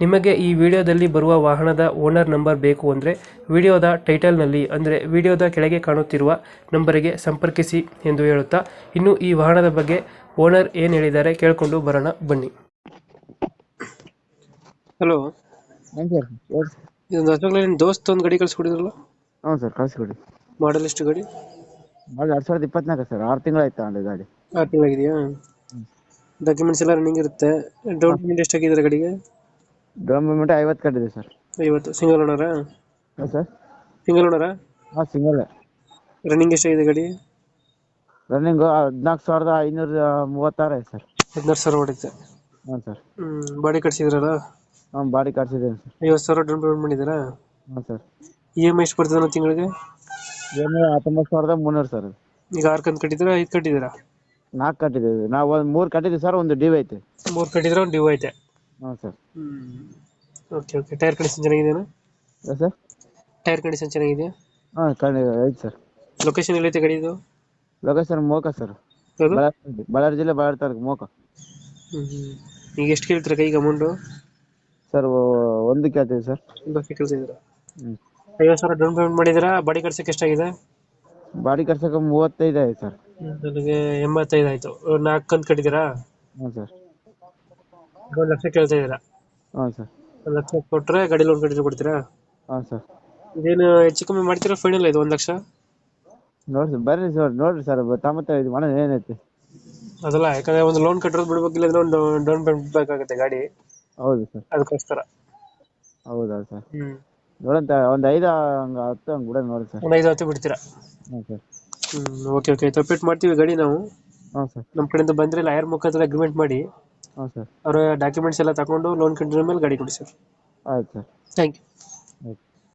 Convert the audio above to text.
ನಿಮಗೆ ಈ ವಿಡಿಯೋದಲ್ಲಿ ಬರುವ ವಾಹನದ ಓನರ್ ನಂಬರ್ ಬೇಕು ಅಂದರೆ ವಿಡಿಯೋದ ಟೈಟಲ್ನಲ್ಲಿ ಅಂದರೆ ವಿಡಿಯೋದ ಕೆಳಗೆ ಕಾಣುತ್ತಿರುವ ನಂಬರಿಗೆ ಸಂಪರ್ಕಿಸಿ ಎಂದು ಹೇಳುತ್ತಾ ಇನ್ನು ಈ ವಾಹನದ ಬಗ್ಗೆ ಓನರ್ ಏನು ಹೇಳಿದ್ದಾರೆ ಕೇಳಿಕೊಂಡು ಬರೋಣ ಬನ್ನಿ. ಹಲೋ ಹಾಂ ಸರ್ ಹೇಳಿ ಸರ್ ಇದೊಂದು ಅಶೋಕ್ ದೋಸ್ತ್ ಒಂದು ಗಾಡಿ ಕಳಿಸ್ಕೊಡಿದ್ರಲ್ಲ? ಹ್ಞೂ ಸರ್ ಕಳಿಸ್ಕೊಡಿ. ಮಾಡಲ್ ಎಷ್ಟು ಗಾಡಿ? ಮಾಡಿ ಎರಡು ಸಾವಿರದ ಇಪ್ಪತ್ನಾಲ್ಕು ಸರ್ ಆರು ತಿಂಗಳಾಯ್ತು ತಗೊಂಡು ಗಾಡಿ. ಆರು ತಿಂಗಳಾಗಿದೆಯಾ? ಡಾಕ್ಯುಮೆಂಟ್ಸ್ ಎಲ್ಲ ರನ್ನಿಂಗ್ ಇರುತ್ತೆ. ಡೌನ್ ಪೇಮೆಂಟ್ ಎಷ್ಟಾಗಿದ್ದಾರೆ ಗಾಡಿಗೆ? ಡೌನ್ ಪೇಮೆಂಟ್ ಐವತ್ತು ಕಟ್ಟಿದೆ ಸರ್ ಐವತ್ತು. ಸಿಂಗಲ್ ಓನರಾ ಹಾಂ ಸರ್ ಸಿಂಗಲ್ ಓನರಾ ಹಾಂ ಸಿಂಗಲ್ ರನ್ನಿಂಗ್ ಎಷ್ಟಾಗಿದೆ ಗಾಡಿ? ರನ್ನಿಂಗು ಹದಿನಾಲ್ಕು ಸಾವಿರದ ಐನೂರ ಮೂವತ್ತಾರು ಐತೆ ಸರ್ ಹದಿನಾರು ಸಾವಿರ ಹೊಡಿತೆ ಹಾಂ ಸರ್ ಹ್ಞೂ ಬಾಡಿ ಕಟ್ಸಿದ್ರಲ್ಲ? ಹಾಂ ಬಾಡಿ ಕಟ್ಸಿದ್ದೇನೆ ಸರ್ ಐವತ್ತು ಸಾವಿರ ಡೌನ್ ಪೇಮೆಂಟ್ ಮಾಡಿದ್ದೀರಾ? ಹಾಂ ಸರ್ ಇ ಎಂ ಐ ಎಷ್ಟು ಬರ್ತದೆ ತಿಂಗಳಿಗೆ? ಏನು ಹತ್ತೊಂಬತ್ತು ಸಾವಿರದ ಮುನ್ನೂರು ಸರ್ ಅದು. ಈಗ ಆರು ಕಂತು ಕಟ್ಟಿದ್ದೀರಾ ಐದು ಕಟ್ಟಿದ್ದೀರಾ? ನಾಲ್ಕು ಕಟ್ಟಿದ್ದೀವಿ. ನಾವು ಒಂದು ಮೂರು ಕಟ್ಟಿದ್ದೀವಿ ಸರ್ ಒಂದು ಡಿವ್ ಐತೆ. ಮೂರು ಕಟ್ಟಿದ್ರೆ ಒಂದು ಡ್ಯೂ ಐತೆ. ಹಾಂ sir. Okay okay. Tyre condition ಚೆನ್ನಾಗಿದೆಯಾ? ಸರ್. ಟೈರ್ ಕಂಡೀಷನ್ ಚೆನ್ನಾಗಿದೆಯಾ? ಹಾಂ ಕಂಡು ಐತೆ ಸರ್. ಲೊಕೇಶನ್ ಎಲ್ಲೈತೆ ಗಾಡಿ ಇದು? Location Moka sir. ಯಾವುದು? ಬಳ್ಳಾರಿ ಬಳ್ಳಾರಿ ಜಿಲ್ಲೆ ಬಳ್ಳಾರಿ ತಾಲೂಕು ಮೋಕ. ಈಗ ಎಷ್ಟು ಕೇಳ್ತೀರಾ ಕೈಗೆ ಅಮೌಂಟು? ಸರ್ ಒಂದು ಕೇಳ್ತೀವಿ ಸರ್. ಕೇಳ್ತಿದ್ದೀರಾ ಹ್ಞೂ ಐವತ್ತು ಸಾವಿರ ಡೌನ್ ಪೇಮೆಂಟ್ ಮಾಡಿದ್ದೀರಾ? ಬಾಡಿ ಕಟ್ಸಕ್ಕೆ ಎಷ್ಟಾಗಿದೆ? ಬಾಡಿ ಕಟ್ಸಕ್ಕೆ ಮೂವತ್ತೈದು ಆಯ್ತು ಸರ್. ನನಗೆ ಎಂಬತ್ತೈದು ಆಯಿತು. ನಾಲ್ಕು ಕಂತು ಕಟ್ಟಿದ್ದೀರಾ? ಹ್ಞೂ ಸರ್. ಒಂದು ಲಕ್ಷ ಕೇಳ್ತಾ ಇದೀರಾ ಹಾಂ ಸರ್. ಒಂದು ಲಕ್ಷ ಕೊಟ್ಟರೆ ಗಾಡಿ ಲೋನ್ ಕಟ್ಟಿದ್ರೆ ಕೊಡ್ತೀರಾ? ಹಾಂ ಸರ್. ಇದೇನು ಹೆಚ್ಚು ಕಮ್ಮಿ ಮಾಡ್ತೀರಾ ಫೈನಲ್ ಇದು ಒಂದು ಲಕ್ಷ? ನೋಡ್ರಿ ಬರ್ರಿ ಸರ್ ನೋಡ್ರಿ ಸರ್ ತಮ್ಮತ್ತ ಇದು ಮಾಡೋದು ಏನೈತಿ? ಅದಲ್ಲ ಯಾಕಂದ್ರೆ ಒಂದು ಲೋನ್ ಕಟ್ಟಿರೋದು ಬಿಡ್ಬೇಕಿಲ್ಲ ಅಂದ್ರೆ ಒಂದು ಡೌನ್ ಪೇಮೆಂಟ್ ಬೇಕಾಗುತ್ತೆ ಗಾಡಿ. ಹೌದು ಸರ್. ಅದಕ್ಕೋಸ್ಕರ. ಹೌದಾ ಸರ್? ಹ್ಮ್. ನೋಡಂತ ಒಂದು ಐದು ಹಂಗೆ ಹತ್ತು ಹಂಗೆ ಬಿಡೋದು ನೋಡಿ ಸರ್. ಒಂದು ಐದು ಹತ್ತು ಬಿಡ್ತೀರಾ? ಹಾಂ ಸರ್. ಹ್ಮ್ ಓಕೆ ಓಕೆ ತಪ್ಪಿಟ್ಟು ಮಾಡ್ತೀವಿ ಗಾಡಿ ನಾವು. ಹಾಂ ಸರ್. ನಮ್ಮ ಕಡೆಯಿಂದ ಬಂದ್ರೆ ಲಾಯರ್ ಮುಖಾಂತರ ಅಗ್ರಿಮೆಂಟ್ ಮಾಡಿ. ಹಾಂ ಸರ್. ಅವರ ಡಾಕ್ಯುಮೆಂಟ್ಸ್ ಎಲ್ಲ ತಗೊಂಡು ಲೋನ್ ಕಟ್ಟಿದ ಮೇಲೆ ಗಾಡಿ ಕೊಡಿ ಸರ್. ಆಯ್ತು ಸರ್. Thank you